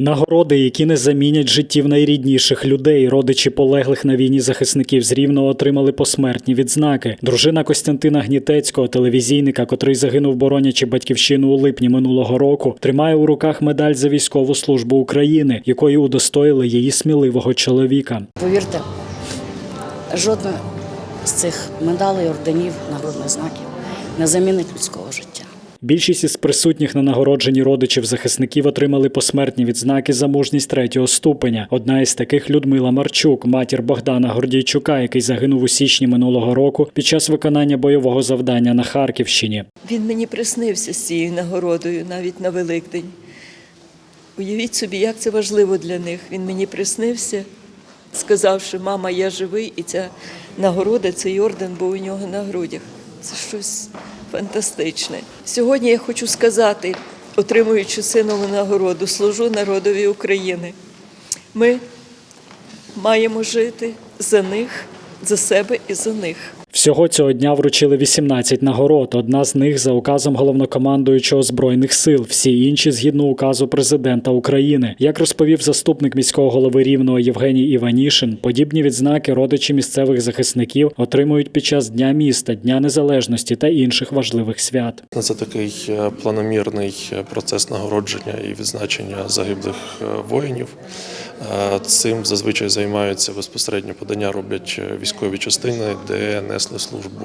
Нагороди, які не замінять життів найрідніших людей, родичі полеглих на війні захисників з Рівного отримали посмертні відзнаки. Дружина Костянтина Гнітецького, телевізійника, котрий загинув боронячи батьківщину у липні минулого року, тримає у руках медаль за військову службу України, якої удостоїли її сміливого чоловіка. Повірте, жодна з цих медалей, орденів, нагрудних знаків не замінить людського життя. Більшість із присутніх на нагородженні родичів захисників отримали посмертні відзнаки за мужність третього ступеня. Одна із таких Людмила Марчук, матір Богдана Гордійчука, який загинув у січні минулого року під час виконання бойового завдання на Харківщині. Він мені приснився з цією нагородою навіть на Великдень. Уявіть собі, як це важливо для них. Він мені приснився, сказавши, мама, я живий, і ця нагорода, цей орден був у нього на грудях. Це щось фантастичне. Сьогодні я хочу сказати, отримуючи синову нагороду, служу народові України. Ми маємо жити за них, за себе і за них. Всього цього дня вручили 18 нагород. Одна з них за указом головнокомандуючого збройних сил. Всі інші згідно указу президента України. Як розповів заступник міського голови Рівного Євгеній Іванішин, подібні відзнаки родичі місцевих захисників отримують під час дня міста, дня незалежності та інших важливих свят. Це такий е, планомірний е, процес нагородження і відзначення загиблих е, воїнів. Цим зазвичай займаються безпосередньо подання роблять е, військові частини, де несли службу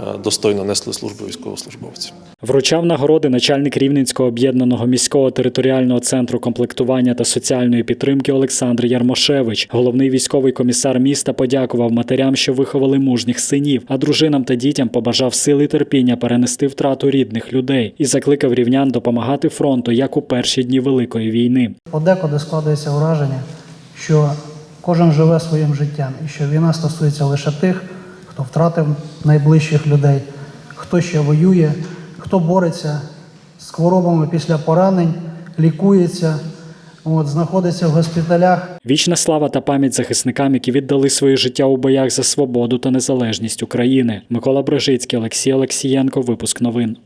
е, достойно несли службу військовослужбовці. Вручав нагороди начальник Рівненського об'єднаного міського територіального центру комплектування та соціальної підтримки Олександр Ярмошевич. Головний військовий комісар міста подякував матерям, що виховали мужніх синів, а дружинам та дітям побажав сили і терпіння перенести втрату рідних людей і закликав рівнян допомагати фронту як у перші дні великої війни. Подекуди складається враження, що кожен живе своїм життям і що війна стосується лише тих, хто втратив найближчих людей, хто ще воює, хто бореться з хворобами після поранень, лікується, от, знаходиться в госпіталях. Вічна слава та пам'ять захисникам, які віддали своє життя у боях за свободу та незалежність України. Микола Брежицький, Олексій Олексієнко. Випуск новин.